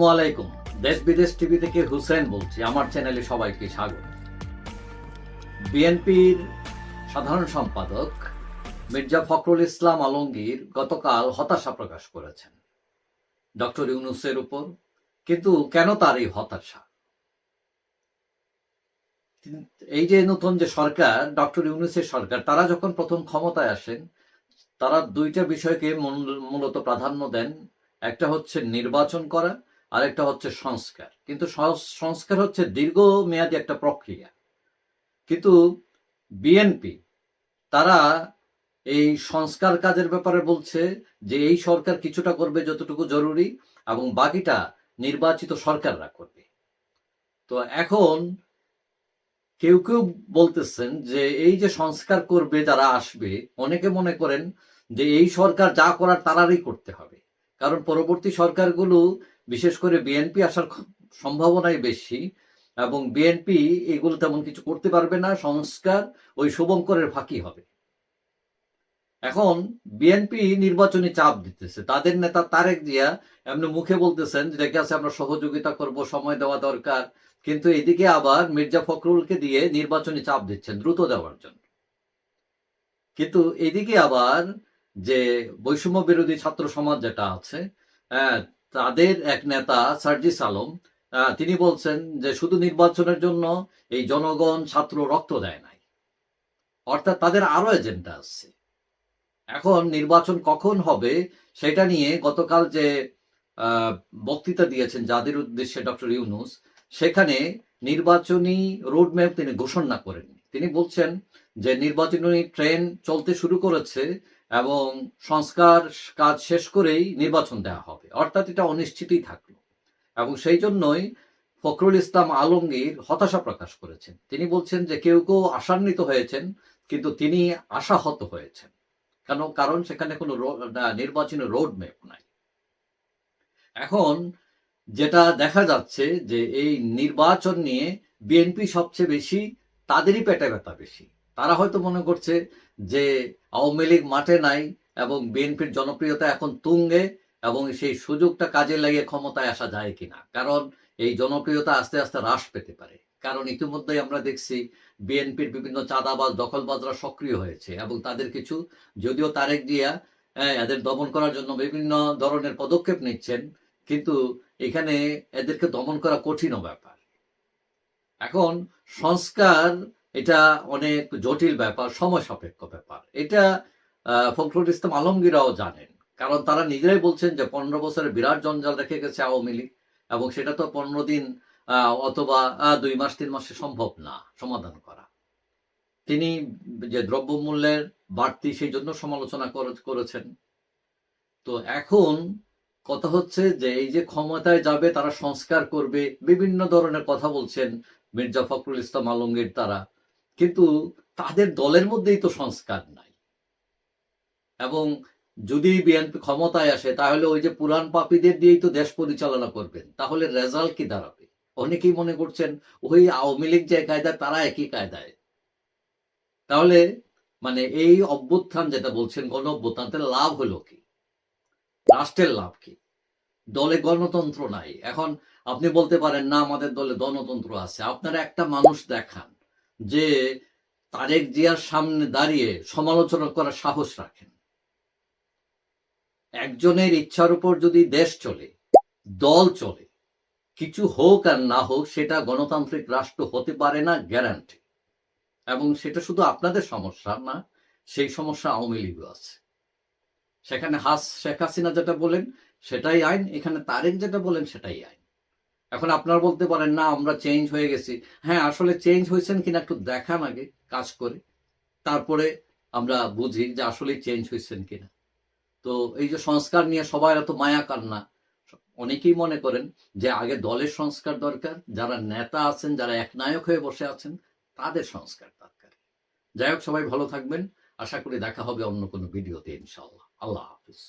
আসসালামাইকুম দেশ বিদেশ টিভি থেকে হুসেন বলছি। আমার চ্যানেলে সবাইকে স্বাগত। বিএনপির সাধারণ সম্পাদক মির্জা ফখরুল ইসলাম আলমগীর গতকাল হতাশা প্রকাশ করেছেন ডক্টর ইউনুসের উপর। কিন্তু কেন তার এই হতাশা? এই যে নতুন যে সরকার, ডক্টর ইউনুসের সরকার, তারা যখন প্রথম ক্ষমতায় আসেন, তারা দুইটা বিষয়কে মূল- মূলত প্রাধান্য দেন। একটা হচ্ছে নির্বাচন করা আর একটা হচ্ছে সংস্কার। কিন্তু সংস্কার হচ্ছে দীর্ঘমেয়াদী একটা প্রক্রিয়া। কিন্তু বিএনপি, তারা এই সংস্কার কাজের ব্যাপারে বলছে যে এই সরকার কিছুটা করবে যতটুকু জরুরি এবং বাকিটা নির্বাচিত সরকাররা করবে। তো এখন কেউ কেউ বলতেছেন যে এই যে সংস্কার করবে, যারা আসবে, অনেকে মনে করেন যে এই সরকার যা করার তারারই করতে হবে। কারণ পরবর্তী সরকারগুলো বিশেষ করে বিএনপি আসার সম্ভাবনাই বেশি এবং বিএনপি এগুলো তেমন কিছু করতে পারবে না সংস্কার ওই শুভঙ্করের ফাঁকি হবে। এখন বিএনপি নির্বাচনী চাপ দিতেছে। তাদের নেতা তারেক জিয়া এমনি মুখে বলতেছেন যে ঠিক আছে আমরা সহযোগিতা করব সময় দেওয়া দরকার। কিন্তু এদিকে আবার মির্জা ফখরুলকে দিয়ে নির্বাচনী চাপ দিচ্ছেন দ্রুত দেওয়ার জন্য। কিন্তু এদিকে আবার যে বৈষম্য বিরোধী ছাত্র সমাজ যেটা আছে আহ, তাদের এক নেতা, সার্জিস আলম তিনি বলছেন যে শুধু নির্বাচনের জন্য এই জনগণ ছাত্র রক্ত দেয় নাই। অর্থাৎ তাদের আরও এজেন্ডা আছে। এখন নির্বাচন কখন হবে সেটা নিয়ে গতকাল যে বক্তৃতা দিয়েছেন যাদের উদ্দেশ্যে ডক্টর ইউনুস, সেখানে নির্বাচনী রোডম্যাপ তিনি ঘোষণা করেননি। তিনি বলছেন যে নির্বাচনী ট্রেন চলতে শুরু করেছে এবং সংস্কার কাজ শেষ করেই নির্বাচন দেওয়া হবে। অর্থাৎ এটা অনিশ্চিতই থাকল। এবং সেই জন্যই ফখরুল ইসলাম আলমগীর হতাশা প্রকাশ করেছেন। তিনি বলছেন যে কেউ কেউ আশান্বিত হয়েছেন, কিন্তু তিনি আশাহত হয়েছেন। কেন? কারণ সেখানে কোনো নির্বাচনী রোড ম্যাপ নাই। এখন যেটা দেখা যাচ্ছে যে এই নির্বাচন নিয়ে বিএনপি সবচেয়ে বেশি, তাদেরই পেটে ব্যথা বেশি। তারা হয়তো মনে করছে যে আওয়ামী লীগ মাঠে নাই এবং বিএনপির জনপ্রিয়তা এখন তুঙ্গে এবং সেই সুযোগটা কাজে লাগিয়ে ক্ষমতায় আসা যায় কিনা। কারণ এই জনপ্রিয়তা আস্তে আস্তে হ্রাস পেতে পারে। কারণ ইতিমধ্যেই আমরা দেখছি বিএনপির বিভিন্ন চাঁদাবাজ দখলবাজরা সক্রিয় হয়েছে এবং তাদের কিছু যদিও তারেক জিয়া আহ, এদের দমন করার জন্য বিভিন্ন ধরনের পদক্ষেপ নিচ্ছেন কিন্তু এখানে এদেরকে দমন করা কঠিনও ব্যাপার। এখন সংস্কার এটা অনেক জটিল ব্যাপার সময় সাপেক্ষ ব্যাপার। এটা ফখরুল ইসলাম আলমগীরাও জানেন। কারণ তারা নিজেরাই বলছেন যে পনেরো বছরের বিরাট জঞ্জাল রেখে গেছে আওয়ামী লীগ এবং সেটা তো পনেরো দিন অথবা দুই মাস, তিন মাসে সম্ভব না সমাধান করা। তিনি যে দ্রব্যমূল্যের বাড়তি সেই জন্য সমালোচনা করেছেন। তো এখন কথা হচ্ছে যে এই যে ক্ষমতায় যাবে, তারা সংস্কার করবে, বিভিন্ন ধরনের কথা বলছেন মির্জা ফখরুল ইসলাম আলমগীর তারা। কিন্তু তাদের দলের মধ্যেই তো সংস্কার নাই। এবং যদি বিএনপি ক্ষমতায় আসে, তাহলে ওই যে পুরান পাপীদের দিয়েই তো দেশ পরিচালনা করবেন। তাহলে রেজাল্ট কি দাঁড়াবে? অনেকেই মনে করছেন, ওই আওয়ামী লীগ যে কায়দায়, তারা একই কায়দায়। তাহলে মানে এই অভ্যুত্থান যেটা বলছেন, গণ অভ্যুত্থান লাভ হলো কি? রাষ্ট্রের লাভ কি? দলে গণতন্ত্র নাই। এখন আপনি বলতে পারেন, না, আমাদের দলে গণতন্ত্র আছে। আপনারা একটা মানুষ দেখান। যে তারেক জিয়ার সামনে দাঁড়িয়ে সমালোচনা করার সাহস রাখেন। একজনের ইচ্ছার উপর যদি দেশ চলে, দল চলে, কিছু হোক আর না হোক, সেটা গণতান্ত্রিক রাষ্ট্র হতে পারে না গ্যারান্টি এবং সেটা শুধু আপনাদের সমস্যা না, সেই সমস্যা আওয়ামী লীগও আছে। সেখানে হাস শেখ হাসিনা যেটা বলেন, সেটাই আইন, এখানে তারেক যেটা বলেন, সেটাই আইন। এখন আপনারা বলতে পারেন, না, আমরা চেঞ্জ হয়ে গেছি। হ্যাঁ আসলে চেঞ্জ হয়েছেন কিনা একটু দেখান আগে, কাজ করে। তারপরে আমরা বুঝি যে আসলে চেঞ্জ হয়েছেন কিনা। তো এই যে সংস্কার নিয়ে সবাই এত মায়া কান্না অনেকেই মনে করেন যে আগে দলের সংস্কার দরকার, যারা নেতা আছেন, যারা একনায়ক হয়ে বসে আছেন, তাদের সংস্কার দরকার। যাই হোক, সবাই ভালো থাকবেন। আশা করি দেখা হবে অন্য কোনো ভিডিওতে ইনশাআল্লাহ। আল্লাহ হাফিজ।